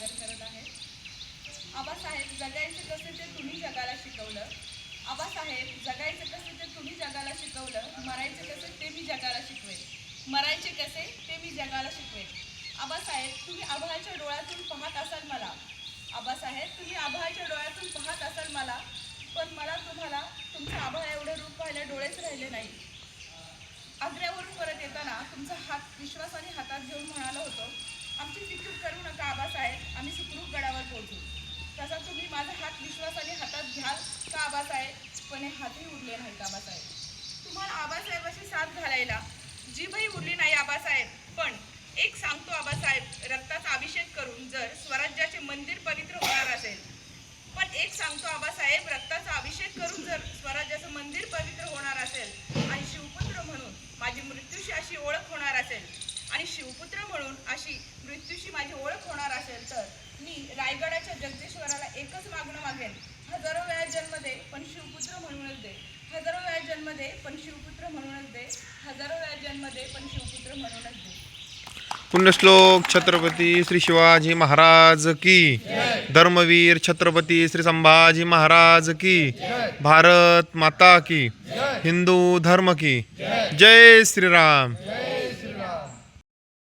सादर करत आहे. आबासाहेब जगायचं कसं ते तुम्ही जगाला शिकवलं. आबासाहेब जगायचं कसं ते तुम्ही जगाला शिकवलं. मरायचं कसं ते मी जगाला शिकवेन. मरायचे कसे ते मी जगाला शिकवेन. आबासाहेब तुम्ही आभाळाच्या डोळ्यातून पाहत असाल मला. आबासाहेब तुम्ही आभाळाच्या डोळ्यातून पाहत असाल मला. पण मला तुम्हाला तुमचं आभाळ एवढं रूप पाहिलं डोळेच राहिले नाही. आग्र्यावरून परत येताना तुमचा हात विश्वासाने हातात घेऊन म्हणालो होतो आमची फिकर करू नका आबासाहेब आम्ही सुखरूप गडावर पोहोचू तसा तुम्ही माझा हात विश्वासाने हातात घ्याल का आबासाहेब पण हातही उरले नाहीत आबासाहेब तुम्हाला आबासाहेबाशी साथ घालायला जीभही उरली नाही आबासाहेब. पण एक सांगतो आबासाहेब रक्ताचा अभिषेक करून जर स्वराज्याचे मंदिर पवित्र होणार असेल. पण एक सांगतो आबासाहेब रक्ताचा अभिषेक करून जर स्वराज्याचं मंदिर पवित्र होणार असेल आणि शिवपुत्र म्हणून माझी मृत्यूशी अशी ओळख होणार असेल आणि शिवपुत्र म्हणून अशी मृत्यूशी माझी ओळख होणार असेल तर मी रायगडाच्या जगदीश्वराला एकच मागणं मागेन. हजारो दे पण शिवपुत्र म्हणूनच दे. हजारो वेळा जन्म दे पण शिवपुत्र म्हणूनच दे. हजारो वेळा जन्म दे पण शिवपुत्र म्हणूनच दे. पुण्यश्लोक छत्रपती श्री शिवाजी महाराज की. धर्मवीर छत्रपती श्री संभाजी महाराज की. भारत माता की. हिंदू धर्म की. जय. श्रीराम.